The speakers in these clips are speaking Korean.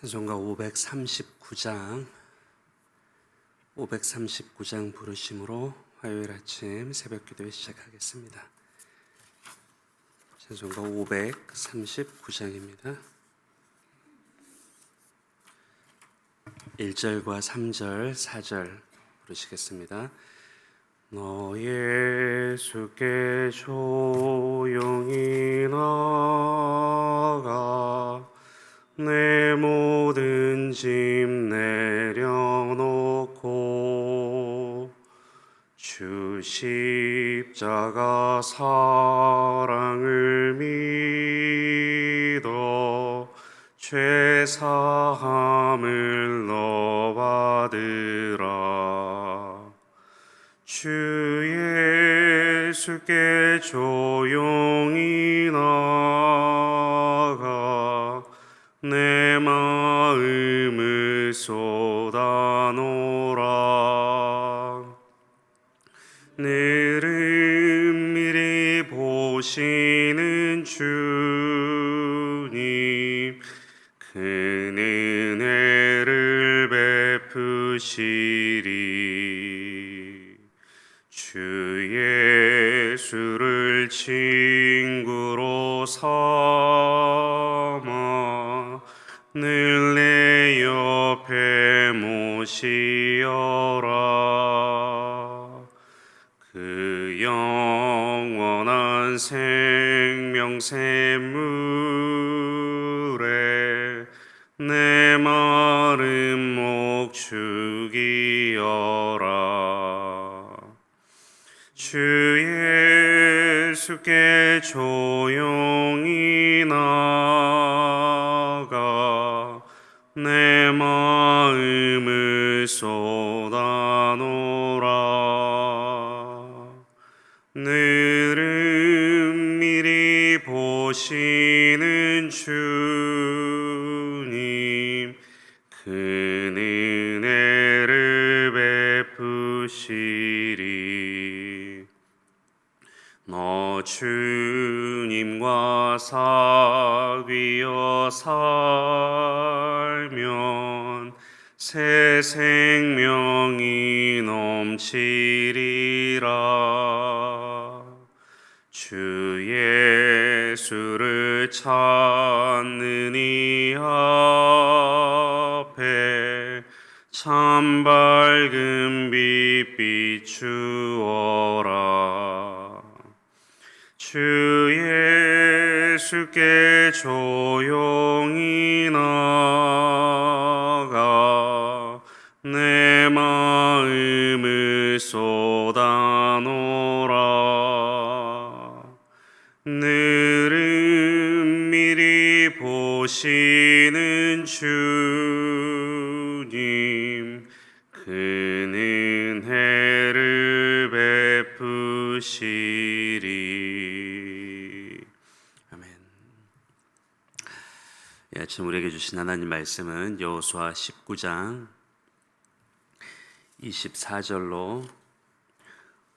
찬송가 539장 539장 부르심으로 화요일 아침 새벽 기도회 시작하겠습니다. 찬송가 539장입니다. 1절과 3절, 4절 부르시겠습니다. 너 예수께 조용히 나가 내 모든 짐 내려놓고 주 십자가 사랑을 믿어 죄 사함을 너 받으라. 주 예수께 조용히 보시는 주님 그 은혜를 베푸시리. 주 예수를 친구로 삼아 늘 내 옆에 모시 생명 샘물에 내 마른 목 죽이어라. 주 예수께 조용히 나가 내 마음을 쏟 새 생명이 넘치리라. 주 예수를 찾는 이 앞에 참 밝은 빛 비추어라. 주 예수께 조용히 나 쏟아놓으라. 늘은 미리 보시는 주님 그 은혜를 베푸시리. 아침 우리에게 주신 하나님 말씀은 여호수아 19장 24절로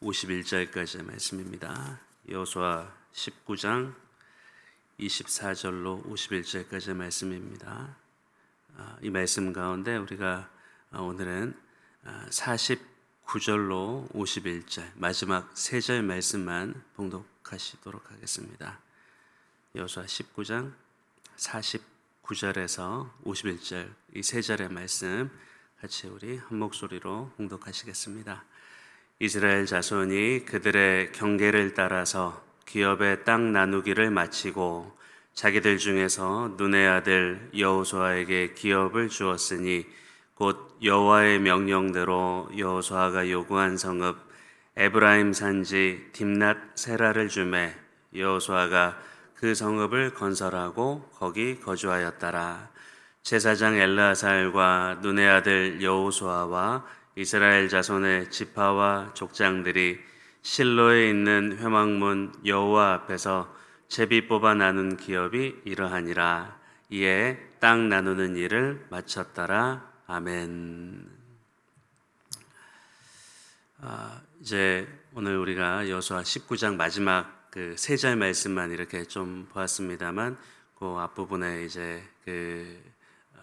51절까지의 말씀입니다. 여호수아 19장 24절로 51절까지의 말씀입니다. 아, 이 말씀 가운데 우리가 아, 오늘은 49절로 51절 마지막 세 절 말씀만 봉독하시도록 하겠습니다. 여호수아 19장 49절에서 51절 이 세 절의 말씀 같이 우리 한 목소리로 봉독하시겠습니다. 이스라엘 자손이 그들의 경계를 따라서 기업의 땅 나누기를 마치고 자기들 중에서 눈의 아들 여호수아에게 기업을 주었으니 곧 여호와의 명령대로 여호수아가 요구한 성읍 에브라임 산지 딥낫 세라를 주매 여호수아가 그 성읍을 건설하고 거기 거주하였더라. 제사장 엘라살과 눈의 아들 여호수아와 이스라엘 자손의 지파와 족장들이 실로에 있는 회막문 여호와 앞에서 제비 뽑아 나눈 기업이 이러하니라. 이에 땅 나누는 일을 마쳤더라. 아멘. 아, 이제 오늘 우리가 여호수아 19장 마지막 그 세 절 말씀만 이렇게 좀 보았습니다만 그 앞부분에 이제 그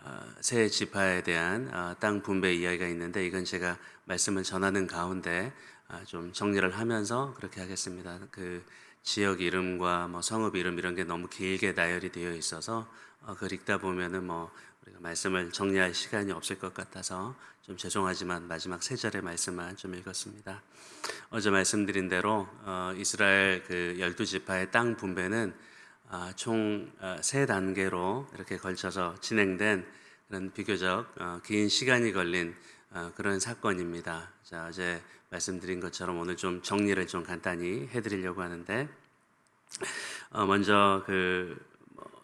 어, 어, 세 지파에 대한 어, 땅 분배 이야기가 있는데 이건 제가 말씀을 전하는 가운데 아, 좀 정리를 하면서 그렇게 하겠습니다. 그 지역 이름과 뭐 성읍 이름 이런 게 너무 길게 나열이 되어 있어서 어, 그걸 읽다 보면은 뭐 우리가 말씀을 정리할 시간이 없을 것 같아서 좀 죄송하지만 마지막 세 절의 말씀만 좀 읽었습니다. 어제 말씀드린 대로 어, 이스라엘 그 열두 지파의 땅 분배는 아, 총 세 단계로 이렇게 걸쳐서 진행된 그런 비교적 어, 긴 시간이 걸린 어, 그런 사건입니다. 자, 어제 말씀드린 것처럼 오늘 좀 정리를 좀 간단히 해드리려고 하는데 어, 먼저 그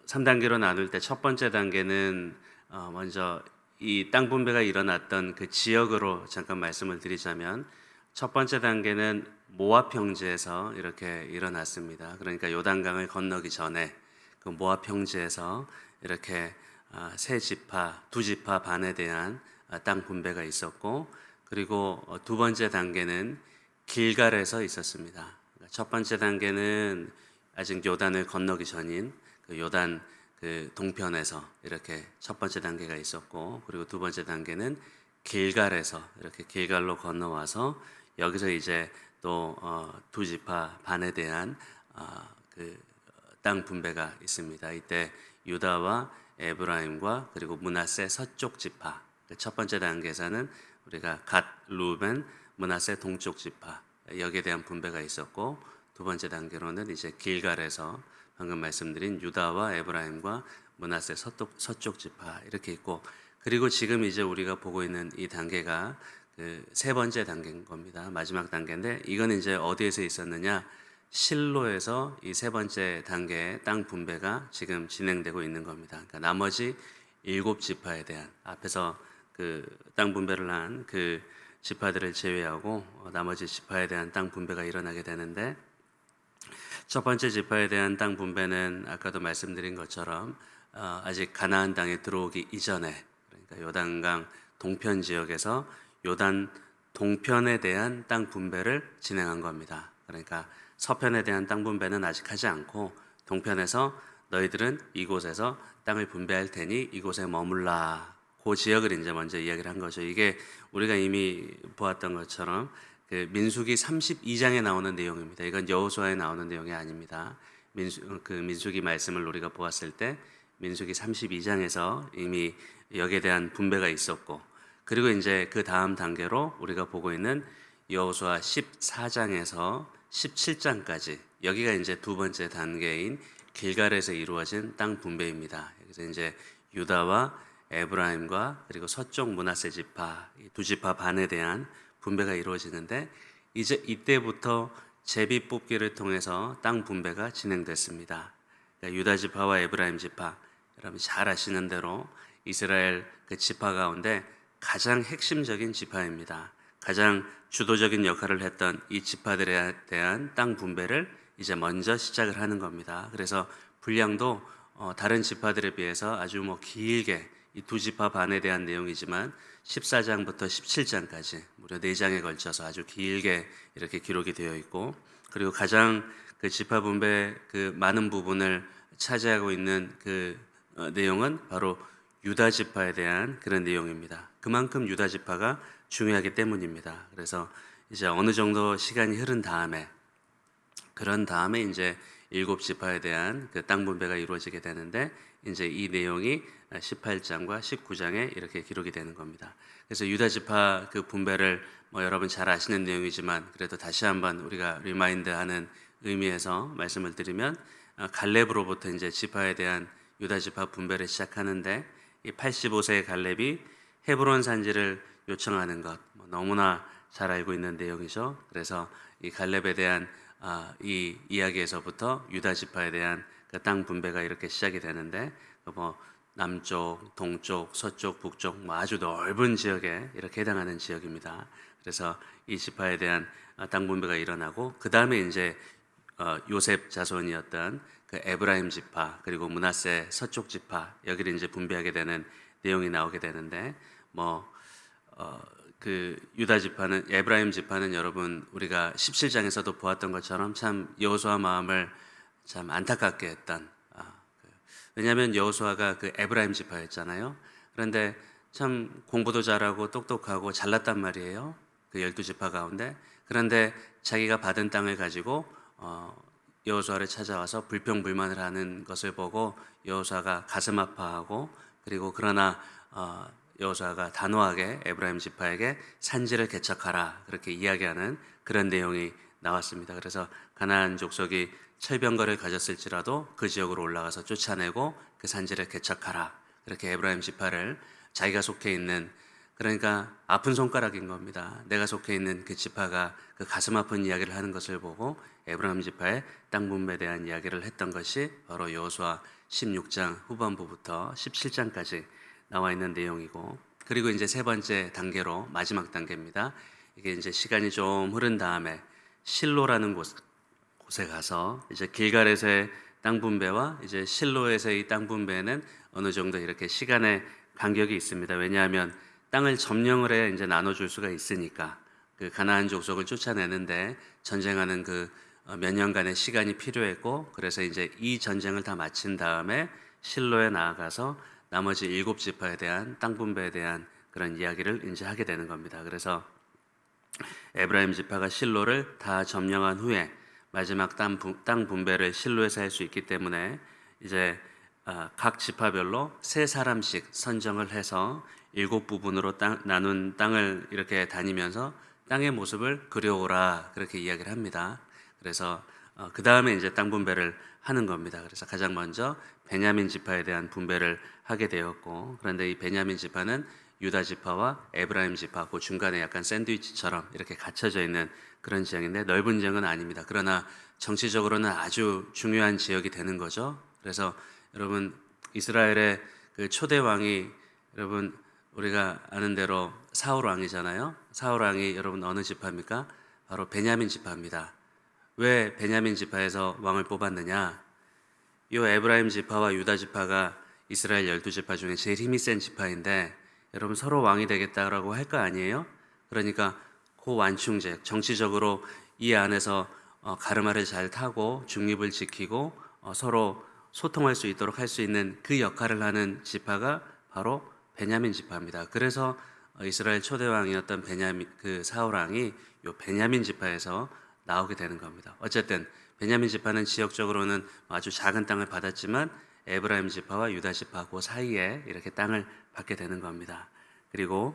3단계로 나눌 때 첫 번째 단계는 어, 먼저 이 땅 분배가 일어났던 그 지역으로 잠깐 말씀을 드리자면 첫 번째 단계는 모압 평지에서 이렇게 일어났습니다. 그러니까 요단강을 건너기 전에 그 모압 평지에서 이렇게 아, 세 지파, 두 지파 반에 대한 아, 땅 분배가 있었고 그리고 어, 두 번째 단계는 길갈에서 있었습니다. 그러니까 첫 번째 단계는 아직 요단을 건너기 전인 그 요단 그 동편에서 이렇게 첫 번째 단계가 있었고 그리고 두 번째 단계는 길갈에서 이렇게 길갈로 건너와서 여기서 이제 또 어, 두 지파 반에 대한 아, 그땅 분배가 있습니다. 이때 유다와 에브라임과 그리고 문하세 서쪽 지파 그첫 번째 단계에서는 우리가 갓 루벤 문하세 동쪽 지파 여기에 대한 분배가 있었고 두 번째 단계로는 이제 길갈에서 방금 말씀드린 유다와 에브라임과 문하세 서쪽, 서쪽 지파 이렇게 있고 그리고 지금 이제 우리가 보고 있는 이 단계가 그 세 번째 단계인 겁니다. 마지막 단계인데 이건 이제 어디에서 있었느냐? 실로에서 이 세 번째 단계의 땅 분배가 지금 진행되고 있는 겁니다. 그러니까 나머지 일곱 지파에 대한 앞에서 그 땅 분배를 한 그 지파들을 제외하고 어, 나머지 지파에 대한 땅 분배가 일어나게 되는데 첫 번째 지파에 대한 땅 분배는 아까도 말씀드린 것처럼 어, 아직 가나안 땅에 들어오기 이전에 그러니까 요단강 동편 지역에서 요단 동편에 대한 땅 분배를 진행한 겁니다. 그러니까 서편에 대한 땅 분배는 아직 하지 않고 동편에서 너희들은 이곳에서 땅을 분배할 테니 이곳에 머물라. 그 지역을 이제 먼저 이야기를 한 거죠. 이게 우리가 이미 보았던 것처럼 그 민수기 32장에 나오는 내용입니다. 이건 여호수아에 나오는 내용이 아닙니다. 민수 그 민수기 말씀을 우리가 보았을 때 민수기 32장에서 이미 여기에 대한 분배가 있었고 그리고 이제 그 다음 단계로 우리가 보고 있는 여호수아 14장에서 17장까지 여기가 이제 두 번째 단계인 길갈에서 이루어진 땅 분배입니다. 여기서 이제 유다와 에브라임과 그리고 서쪽 문하세 지파 이두 지파 반에 대한 분배가 이루어지는데 이제 이때부터 제비 뽑기를 통해서 땅 분배가 진행됐습니다. 그러니까 유다 지파와 에브라임 지파 여러분 잘 아시는 대로 이스라엘 그 지파 가운데 가장 핵심적인 지파입니다. 가장 주도적인 역할을 했던 이 지파들에 대한 땅 분배를 이제 먼저 시작을 하는 겁니다. 그래서 분량도 어, 다른 지파들에 비해서 아주 뭐 길게 이 두 지파 반에 대한 내용이지만 14장부터 17장까지 무려 4장에 걸쳐서 아주 길게 이렇게 기록이 되어 있고 그리고 가장 그 지파 분배 그 많은 부분을 차지하고 있는 그 어, 내용은 바로 유다 지파에 대한 그런 내용입니다. 그만큼 유다 지파가 중요하기 때문입니다. 그래서 이제 어느 정도 시간이 흐른 다음에 그런 다음에 이제 일곱 지파에 대한 그 땅 분배가 이루어지게 되는데 이제 이 내용이 18장과 19장에 이렇게 기록이 되는 겁니다. 그래서 유다 지파 그 분배를 뭐 여러분 잘 아시는 내용이지만 그래도 다시 한번 우리가 리마인드하는 의미에서 말씀을 드리면 어, 갈렙으로부터 이제 지파에 대한 유다 지파 분배를 시작하는데 이 85세의 갈렙이 헤브론 산지를 요청하는 것뭐 너무나 잘 알고 있는 내용이죠. 그래서 이 갈렙에 대한 아, 이 이야기에서부터 유다 지파에 대한 그 땅 분배가 이렇게 시작이 되는데 그뭐 남쪽, 동쪽, 서쪽, 북쪽 뭐 아주 넓은 지역에 이렇게 해당하는 지역입니다. 그래서 이 지파에 대한 아, 땅 분배가 일어나고 그 다음에 이제 어, 요셉 자손이었던 그 에브라임 지파 그리고 문하세 서쪽 지파 여기를 이제 분배하게 되는 내용이 나오게 되는데 뭐 어, 그 유다 지파는 에브라임 지파는 여러분 우리가 17장에서도 보았던 것처럼 참 여호수아 마음을 참 안타깝게 했던 아, 그, 왜냐하면 여호수아가 그 에브라임 지파였잖아요. 그런데 참 공부도 잘하고 똑똑하고 잘났단 말이에요. 그 열두 지파 가운데 그런데 자기가 받은 땅을 가지고 어, 여호수아를 찾아와서 불평불만을 하는 것을 보고 여호수아가 가슴 아파하고 그리고 그러나 어, 여호수아가 단호하게 에브라임 지파에게 산지를 개척하라 그렇게 이야기하는 그런 내용이 나왔습니다. 그래서 가나안 족속이 철병거를 가졌을지라도 그 지역으로 올라가서 쫓아내고 그 산지를 개척하라 그렇게 에브라임 지파를 자기가 속해 있는 그러니까 아픈 손가락인 겁니다. 내가 속해 있는 그 지파가 그 가슴 아픈 이야기를 하는 것을 보고 에브라임 지파의 땅 분배에 대한 이야기를 했던 것이 바로 여호수아 16장 후반부부터 17장까지 나와 있는 내용이고 그리고 이제 세 번째 단계로 마지막 단계입니다. 이게 이제 시간이 좀 흐른 다음에 실로라는 곳 곳에 가서 이제 길갈에서의 땅 분배와 이제 실로에서의 땅 분배는 어느 정도 이렇게 시간의 간격이 있습니다. 왜냐하면 땅을 점령을 해 이제 나눠줄 수가 있으니까 그 가나안 족속을 쫓아내는데 전쟁하는 그 어, 몇 년간의 시간이 필요했고 그래서 이제 이 전쟁을 다 마친 다음에 실로에 나아가서 나머지 일곱 지파에 대한 땅 분배에 대한 그런 이야기를 이제 하게 되는 겁니다. 그래서 에브라임 지파가 실로를 다 점령한 후에 마지막 땅, 분, 땅 분배를 실로에서 할 수 있기 때문에 이제 아, 각 지파별로 세 사람씩 선정을 해서 일곱 부분으로 땅, 나눈 땅을 이렇게 다니면서 땅의 모습을 그려오라 그렇게 이야기를 합니다. 그래서 어, 그 다음에 이제 땅 분배를 하는 겁니다. 그래서 가장 먼저 베냐민 지파에 대한 분배를 하게 되었고 그런데 이 베냐민 지파는 유다 지파와 에브라임 지파 그 중간에 약간 샌드위치처럼 이렇게 갇혀져 있는 그런 지역인데 넓은 지역은 아닙니다. 그러나 정치적으로는 아주 중요한 지역이 되는 거죠. 그래서 여러분 이스라엘의 그 초대 왕이 여러분 우리가 아는 대로 사울 왕이잖아요. 사울 왕이 여러분 어느 지파입니까? 바로 베냐민 지파입니다. 왜 베냐민 지파에서 왕을 뽑았느냐? 이 에브라임 지파와 유다 지파가 이스라엘 열두 지파 중에 제일 힘이 센 지파인데 여러분 서로 왕이 되겠다라고 할 거 아니에요? 그러니까 그 완충제 정치적으로 이 안에서 어, 가르마를 잘 타고 중립을 지키고 어, 서로 소통할 수 있도록 할 수 있는 그 역할을 하는 지파가 바로 베냐민 지파입니다. 그래서 어, 이스라엘 초대 왕이었던 베냐민 그 사울 왕이 요 베냐민 지파에서 나오게 되는 겁니다. 어쨌든 베냐민 지파는 지역적으로는 아주 작은 땅을 받았지만 에브라임 지파와 유다 지파 그 사이에 이렇게 땅을 받게 되는 겁니다. 그리고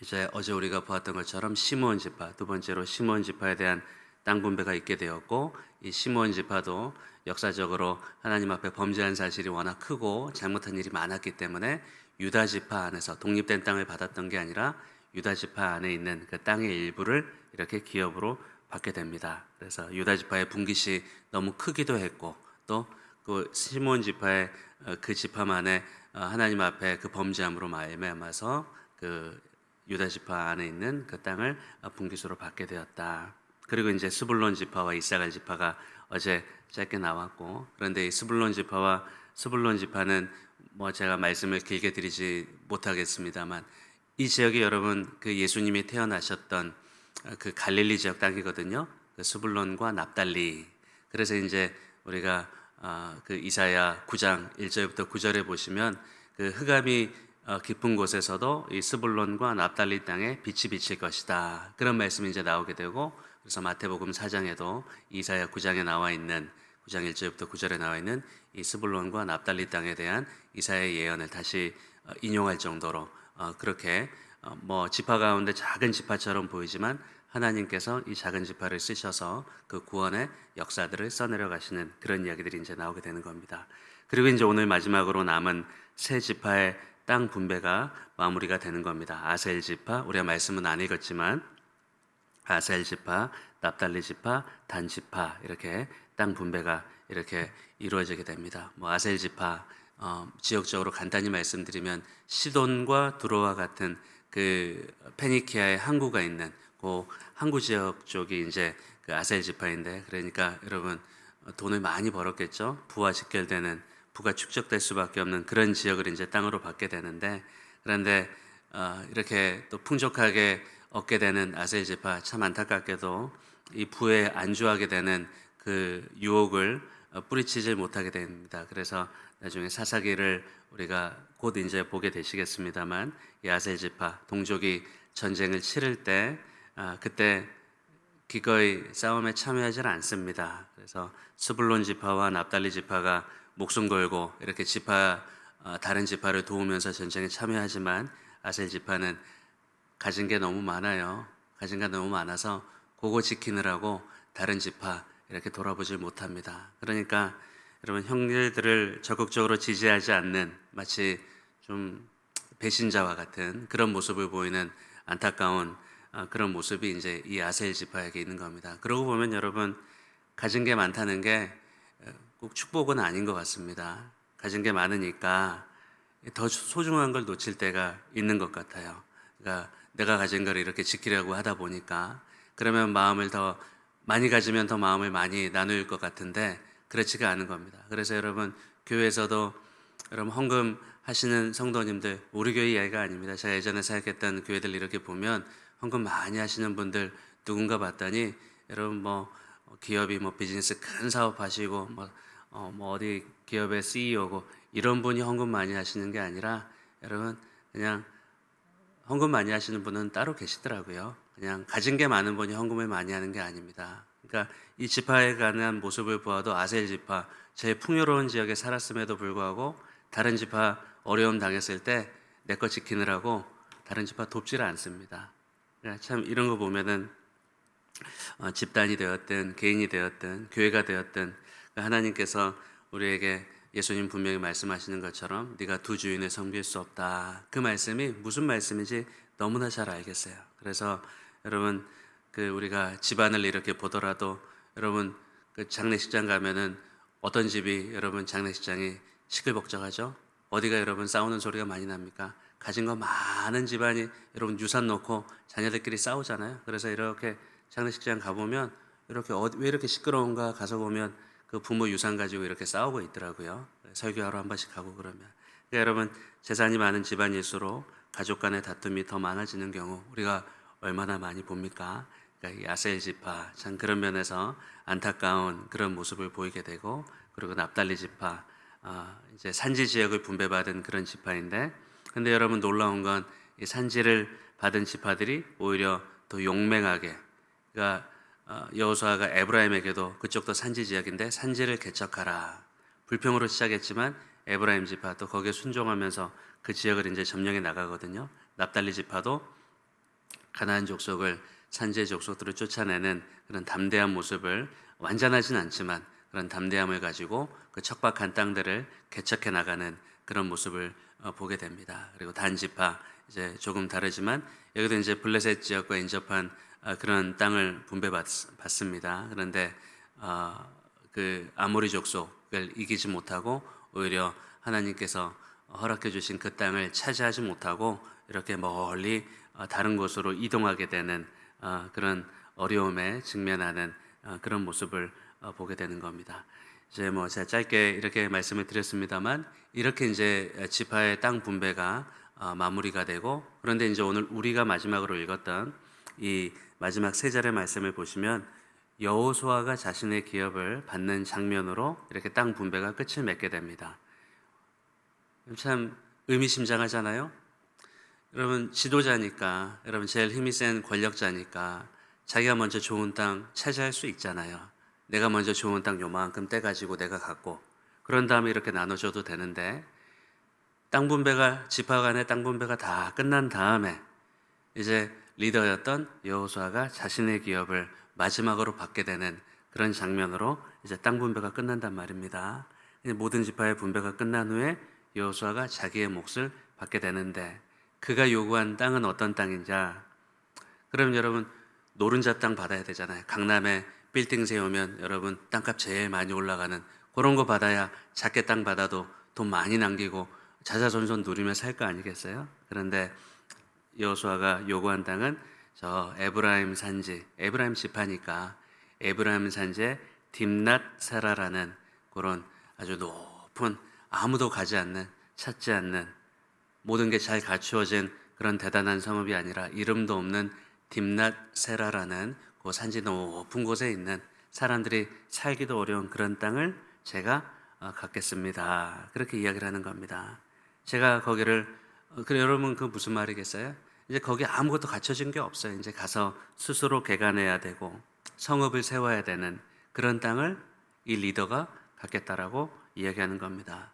이제 어제 우리가 보았던 것처럼 시므온 지파 두 번째로 시므온 지파에 대한 땅 분배가 있게 되었고 이 시므온 지파도 역사적으로 하나님 앞에 범죄한 사실이 워낙 크고 잘못한 일이 많았기 때문에 유다 지파 안에서 독립된 땅을 받았던 게 아니라 유다 지파 안에 있는 그 땅의 일부를 이렇게 기업으로 받게 됩니다. 그래서 유다 지파의 분깃이 너무 크기도 했고 또 그 시몬 지파의 어, 그 지파만의 어, 하나님 앞에 그 범죄함으로 말미암아서 그 유다 지파 안에 있는 그 땅을 어, 분깃으로 받게 되었다. 그리고 이제 스불론 지파와 이사갈 지파가 어제 짧게 나왔고 그런데 이 스불론 지파와 스불론 지파는 뭐 제가 말씀을 길게 드리지 못하겠습니다만 이 지역이 여러분 그 예수님이 태어나셨던 그 갈릴리 지역 땅이거든요. 그 스불론과 납달리. 그래서 이제 우리가 아, 그 이사야 9장 1절부터 9절에 보시면 그 흑암이 어, 깊은 곳에서도 이 스불론과 납달리 땅에 빛이 비칠 것이다. 그런 말씀이 이제 나오게 되고 그래서 마태복음 4장에도 이사야 9장에 나와 있는 9장 1절부터 9절에 나와 있는 이 스불론과 납달리 땅에 대한 이사야의 예언을 다시 어, 인용할 정도로 어, 그렇게 뭐 지파 가운데 작은 지파처럼 보이지만 하나님께서 이 작은 지파를 쓰셔서 그 구원의 역사들을 써내려 가시는 그런 이야기들이 이제 나오게 되는 겁니다. 그리고 이제 오늘 마지막으로 남은 세 지파의 땅 분배가 마무리가 되는 겁니다. 아셀 지파, 우리가 말씀은 안 읽었지만 아셀 지파, 납달리 지파, 단 지파 이렇게 땅 분배가 이렇게 이루어지게 됩니다. 뭐 아셀 지파 어, 지역적으로 간단히 말씀드리면 시돈과 두로와 같은 그 페니키아의 항구가 있는 그 항구 지역 쪽이 이제 그 아셀 지파인데 그러니까 여러분 돈을 많이 벌었겠죠. 부와 직결되는 부가 축적될 수밖에 없는 그런 지역을 이제 땅으로 받게 되는데 그런데 어, 이렇게 또 풍족하게 얻게 되는 아셀 지파 참 안타깝게도 이 부에 안주하게 되는 그 유혹을 어, 뿌리치지 못하게 됩니다. 그래서 나중에 사사기를 우리가 곧 이제 보게 되시겠습니다만 이 아셀 지파 동족이 전쟁을 치를 때 아, 그때 기꺼이 싸움에 참여하지 않습니다. 그래서 스불론 지파와 납달리 지파가 목숨 걸고 이렇게 지파 어, 다른 지파를 도우면서 전쟁에 참여하지만 아셀 지파는 가진 게 너무 많아요. 가진 게 너무 많아서 그거 지키느라고 다른 지파 이렇게 돌아보질 못합니다. 그러니까 여러분 형제들을 적극적으로 지지하지 않는 마치 좀 배신자와 같은 그런 모습을 보이는 안타까운 아, 그런 모습이 이제 이 아셀 지파에게 있는 겁니다. 그러고 보면 여러분 가진 게 많다는 게 꼭 축복은 아닌 것 같습니다. 가진 게 많으니까 더 소중한 걸 놓칠 때가 있는 것 같아요. 그러니까 내가 가진 걸 이렇게 지키려고 하다 보니까 그러면 마음을 더 많이 가지면 더 마음을 많이 나눌 것 같은데 그렇지가 않은 겁니다. 그래서 여러분 교회에서도 여러분 헌금 하시는 성도님들 우리 교회 이야기가 아닙니다. 제가 예전에 사역했던 교회들 이렇게 보면 헌금 많이 하시는 분들 누군가 봤더니 여러분 뭐 기업이 뭐 비즈니스 큰 사업 하시고 뭐, 어, 뭐 어디 기업의 CEO고 이런 분이 헌금 많이 하시는 게 아니라 여러분 그냥 헌금 많이 하시는 분은 따로 계시더라고요. 그냥 가진 게 많은 분이 헌금을 많이 하는 게 아닙니다. 그러니까 이 지파에 관한 모습을 보아도 아셀 지파 제일 풍요로운 지역에 살았음에도 불구하고 다른 지파 어려움 당했을 때 내 거 지키느라고 다른 지파 돕지를 않습니다. 그러니까 참 이런 거 보면은 어, 집단이 되었든 개인이 되었든 교회가 되었든 그 하나님께서 우리에게 예수님 분명히 말씀하시는 것처럼 네가 두 주인을 섬길 수 없다. 그 말씀이 무슨 말씀인지 너무나 잘 알겠어요. 그래서 여러분 그 우리가 집안을 이렇게 보더라도 여러분 그 장례식장 가면은 어떤 집이 여러분 장례식장이 시끌벅적하죠? 어디가 여러분 싸우는 소리가 많이 납니까? 가진 거 많은 집안이 여러분 유산 놓고 자녀들끼리 싸우잖아요. 그래서 이렇게 장례식장 가보면 이렇게 어디, 왜 이렇게 시끄러운가 가서 보면 그 부모 유산 가지고 이렇게 싸우고 있더라고요. 설교하러 한 번씩 가고 그러면. 그러니까 여러분 재산이 많은 집안일수록 가족 간의 다툼이 더 많아지는 경우 우리가 얼마나 많이 봅니까? 그러니까 이 아셀 지파 참 그런 면에서 안타까운 그런 모습을 보이게 되고 그리고 납달리 지파 아, 이제 산지 지역을 분배받은 그런 지파인데 근데 여러분 놀라운 건 이 산지를 받은 지파들이 오히려 더 용맹하게 그러니까 어, 여호수아가 에브라임에게도 그쪽도 산지 지역인데 산지를 개척하라 불평으로 시작했지만 에브라임 지파 또 거기에 순종하면서 그 지역을 이제 점령해 나가거든요. 납달리 지파도 가나안 족속을 산지의 족속들을 쫓아내는 그런 담대한 모습을 완전하진 않지만 그런 담대함을 가지고 그 척박한 땅들을 개척해 나가는 그런 모습을 어, 보게 됩니다. 그리고 단 지파 이제 조금 다르지만 여기도 이제 블레셋 지역과 인접한 어, 그런 땅을 분배받습니다. 그런데 어, 그 아모리 족속을 이기지 못하고 오히려 하나님께서 허락해 주신 그 땅을 차지하지 못하고 이렇게 멀리 어, 다른 곳으로 이동하게 되는 어, 그런 어려움에 직면하는 어, 그런 모습을 어, 보게 되는 겁니다. 이제 뭐 제가 짧게 이렇게 말씀을 드렸습니다만 이렇게 이제 지파의 땅 분배가 어, 마무리가 되고 그런데 이제 오늘 우리가 마지막으로 읽었던 이 마지막 세 절의 말씀을 보시면 여호수아가 자신의 기업을 받는 장면으로 이렇게 땅 분배가 끝을 맺게 됩니다. 참 의미심장하잖아요. 여러분 지도자니까 여러분 제일 힘이 센 권력자니까 자기가 먼저 좋은 땅 차지할 수 있잖아요. 내가 먼저 좋은 땅 요만큼 떼가지고 내가 갖고 그런 다음에 이렇게 나눠줘도 되는데 땅 분배가 지파 간의 땅 분배가 다 끝난 다음에 이제 리더였던 여호수아가 자신의 기업을 마지막으로 받게 되는 그런 장면으로 이제 땅 분배가 끝난단 말입니다. 모든 지파의 분배가 끝난 후에 여호수아가 자기의 몫을 받게 되는데 그가 요구한 땅은 어떤 땅인자? 그럼 여러분 노른자 땅 받아야 되잖아요. 강남에 빌딩 세우면 여러분 땅값 제일 많이 올라가는 그런 거 받아야 작게 땅 받아도 돈 많이 남기고 자자손손 누리며 살 거 아니겠어요? 그런데 여호수아가 요구한 땅은 저 에브라임 산지, 에브라임 지파니까 에브라임 산지에 딥낫 세라라는 그런 아주 높은 아무도 가지 않는 찾지 않는 모든 게 잘 갖추어진 그런 대단한 성읍이 아니라 이름도 없는 딥낫 세라라는 그 산지 높은 곳에 있는 사람들이 살기도 어려운 그런 땅을 제가 어, 갖겠습니다. 그렇게 이야기를 하는 겁니다. 제가 거기를 어, 그래 여러분 그 무슨 말이겠어요? 이제 거기 아무것도 갖춰진 게 없어요. 이제 가서 스스로 개간해야 되고 성읍을 세워야 되는 그런 땅을 이 리더가 갖겠다라고 이야기하는 겁니다.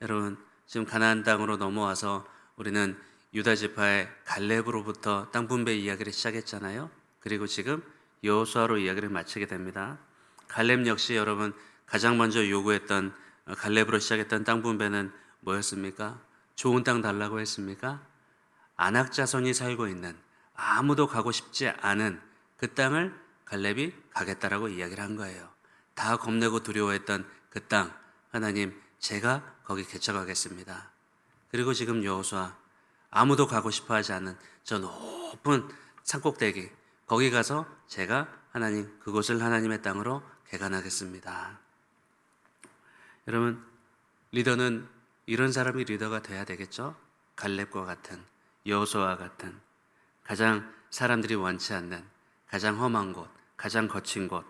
여러분 지금 가나안 땅으로 넘어와서 우리는 유다 지파의 갈렙으로부터 땅 분배 이야기를 시작했잖아요. 그리고 지금 여호수아로 이야기를 마치게 됩니다. 갈렙 역시 여러분 가장 먼저 요구했던 어, 갈렙으로 시작했던 땅 분배는 뭐였습니까? 좋은 땅 달라고 했습니까? 안악 자손이 살고 있는 아무도 가고 싶지 않은 그 땅을 갈렙이 가겠다라고 이야기를 한 거예요. 다 겁내고 두려워했던 그 땅 하나님 제가 거기 개척하겠습니다. 그리고 지금 여호수아 아무도 가고 싶어하지 않는 저 높은 산꼭대기 거기 가서 제가 하나님 그곳을 하나님의 땅으로 개간하겠습니다. 여러분 리더는 이런 사람이 리더가 돼야 되겠죠? 갈렙과 같은 여호수아와 같은 가장 사람들이 원치 않는 가장 험한 곳, 가장 거친 곳.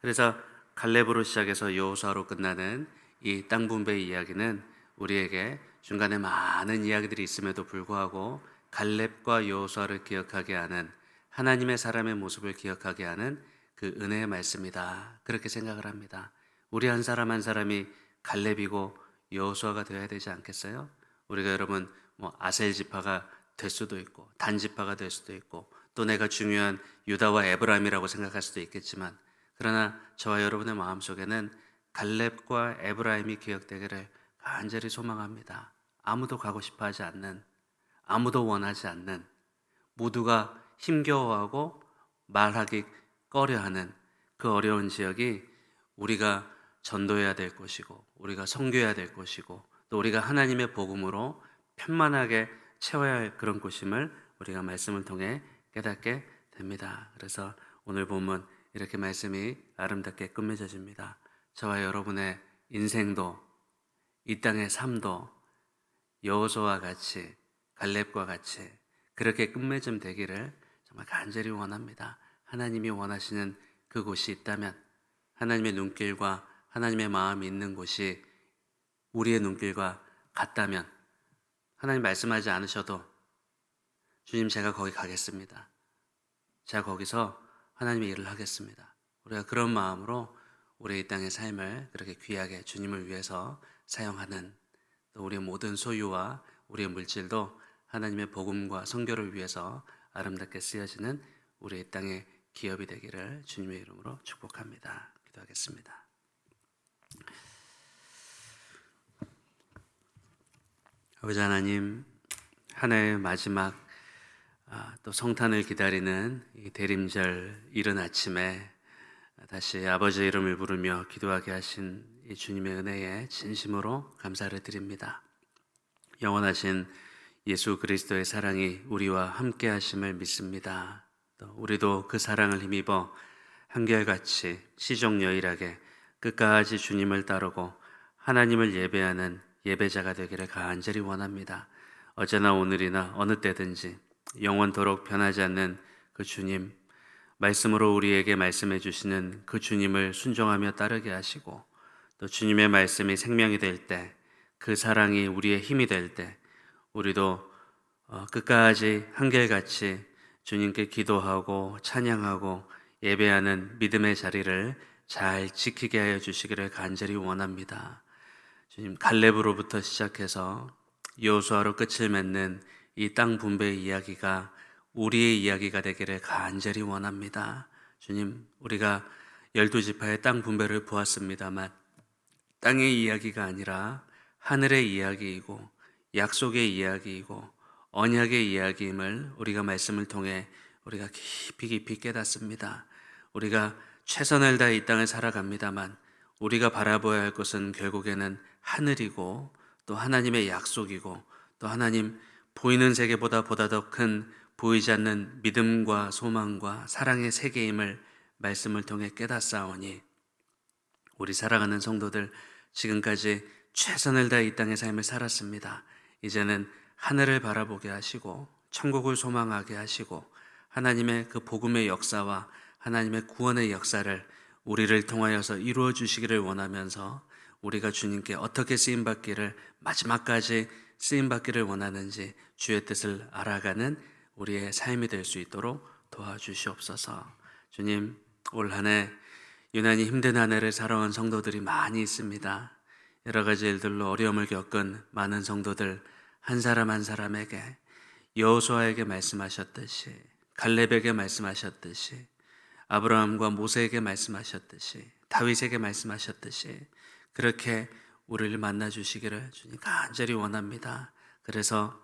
그래서 갈렙으로 시작해서 여호수아로 끝나는 이 땅 분배 이야기는 우리에게 중간에 많은 이야기들이 있음에도 불구하고 갈렙과 여호수아를 기억하게 하는 하나님의 사람의 모습을 기억하게 하는 그 은혜의 말씀이다. 그렇게 생각을 합니다. 우리 한 사람 한 사람이 갈렙이고 여호수아가 되어야 되지 않겠어요? 우리가 여러분 뭐 아셀 지파가 될 수도 있고 단 지파가 될 수도 있고 또 내가 중요한 유다와 에브라임이라고 생각할 수도 있겠지만 그러나 저와 여러분의 마음 속에는 갈렙과 에브라임이 기억되기를 간절히 소망합니다. 아무도 가고 싶어 하지 않는 아무도 원하지 않는 모두가 힘겨워하고 말하기 꺼려 하는 그 어려운 지역이 우리가 전도해야 될 것이고 우리가 섬겨야 될 것이고 또 우리가 하나님의 복음으로 편만하게 채워야 할 그런 곳임을 우리가 말씀을 통해 깨닫게 됩니다. 그래서 오늘 보면 이렇게 말씀이 아름답게 끝맺어집니다. 저와 여러분의 인생도 이 땅의 삶도 여호수아와 같이 갈렙과 같이 그렇게 끝맺음 되기를 정말 간절히 원합니다. 하나님이 원하시는 그곳이 있다면 하나님의 눈길과 하나님의 마음이 있는 곳이 우리의 눈길과 같다면 하나님 말씀하지 않으셔도 주님 제가 거기 가겠습니다. 제가 거기서 하나님의 일을 하겠습니다. 우리가 그런 마음으로 우리 이 땅의 삶을 그렇게 귀하게 주님을 위해서 사용하는 또 우리의 모든 소유와 우리의 물질도 하나님의 복음과 선교를 위해서 아름답게 쓰여지는 우리 이 땅의 기업이 되기를 주님의 이름으로 축복합니다. 기도하겠습니다. 아버지 하나님, 한 해의 마지막 아, 또 성탄을 기다리는 이 대림절 이른 아침에 다시 아버지의 이름을 부르며 기도하게 하신 이 주님의 은혜에 진심으로 감사를 드립니다. 영원하신 예수 그리스도의 사랑이 우리와 함께 하심을 믿습니다. 또 우리도 그 사랑을 힘입어 한결같이 시종여일하게 끝까지 주님을 따르고 하나님을 예배하는 예배자가 되기를 간절히 원합니다. 어제나 오늘이나 어느 때든지 영원토록 변하지 않는 그 주님, 말씀으로 우리에게 말씀해 주시는 그 주님을 순종하며 따르게 하시고 또 주님의 말씀이 생명이 될 때, 그 사랑이 우리의 힘이 될 때, 우리도 어, 끝까지 한결같이 주님께 기도하고 찬양하고 예배하는 믿음의 자리를 잘 지키게 하여 주시기를 간절히 원합니다. 주님 갈렙으로부터 시작해서 여호수아로 끝을 맺는 이 땅 분배의 이야기가 우리의 이야기가 되기를 간절히 원합니다. 주님, 우리가 열두 지파의 땅 분배를 보았습니다만 땅의 이야기가 아니라 하늘의 이야기이고 약속의 이야기이고 언약의 이야기임을 우리가 말씀을 통해 우리가 깊이 깊이 깨닫습니다. 우리가 최선을 다해 이 땅을 살아갑니다만 우리가 바라보아야 할 것은 결국에는 하늘이고 또 하나님의 약속이고 또 하나님 보이는 세계보다 보다 더 큰 보이지 않는 믿음과 소망과 사랑의 세계임을 말씀을 통해 깨닫사오니 우리 사랑하는 성도들 지금까지 최선을 다해 이 땅의 삶을 살았습니다. 이제는 하늘을 바라보게 하시고 천국을 소망하게 하시고 하나님의 그 복음의 역사와 하나님의 구원의 역사를 우리를 통하여서 이루어 주시기를 원하면서 우리가 주님께 어떻게 쓰임 받기를 마지막까지 쓰임 받기를 원하는지 주의 뜻을 알아가는 우리의 삶이 될 수 있도록 도와주시옵소서. 주님, 올 한 해 유난히 힘든 한 해를 살아온 성도들이 많이 있습니다. 여러 가지 일들로 어려움을 겪은 많은 성도들 한 사람 한 사람에게 여호수아에게 말씀하셨듯이 갈렙에게 말씀하셨듯이 아브라함과 모세에게 말씀하셨듯이 다윗에게 말씀하셨듯이 그렇게 우리를 만나 주시기를 주님 간절히 원합니다. 그래서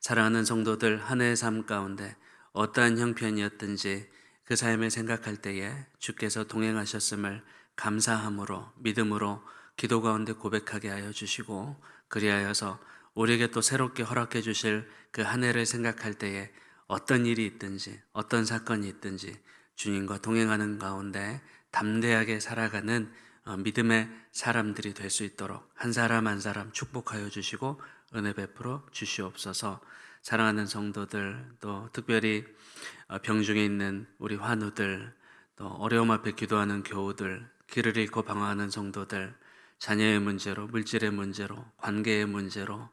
사랑하는 성도들 한 해의 삶 가운데 어떠한 형편이었든지 그 삶을 생각할 때에 주께서 동행하셨음을 감사함으로 믿음으로 기도 가운데 고백하게 하여 주시고 그리하여서 우리에게 또 새롭게 허락해 주실 그 한 해를 생각할 때에 어떤 일이 있든지 어떤 사건이 있든지 주님과 동행하는 가운데 담대하게 살아가는 어, 믿음의 사람들이 될 수 있도록 한 사람 한 사람 축복하여 주시고 은혜 베풀어 주시옵소서. 사랑하는 성도들 또 특별히 어, 병중에 있는 우리 환우들 또 어려움 앞에 기도하는 교우들 길을 잃고 방황하는 성도들 자녀의 문제로 물질의 문제로 관계의 문제로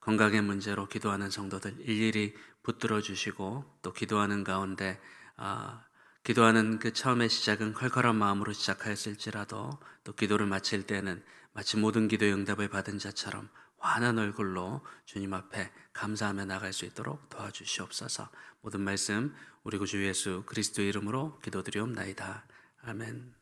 건강의 문제로 기도하는 성도들 일일이 붙들어 주시고 또 기도하는 가운데 아, 기도하는 그 처음의 시작은 컬컬한 마음으로 시작하였을지라도 또 기도를 마칠 때는 마치 모든 기도의 응답을 받은 자처럼 환한 얼굴로 주님 앞에 감사하며 나갈 수 있도록 도와주시옵소서. 모든 말씀 우리 구주 예수 그리스도 이름으로 기도드리옵나이다. 아멘.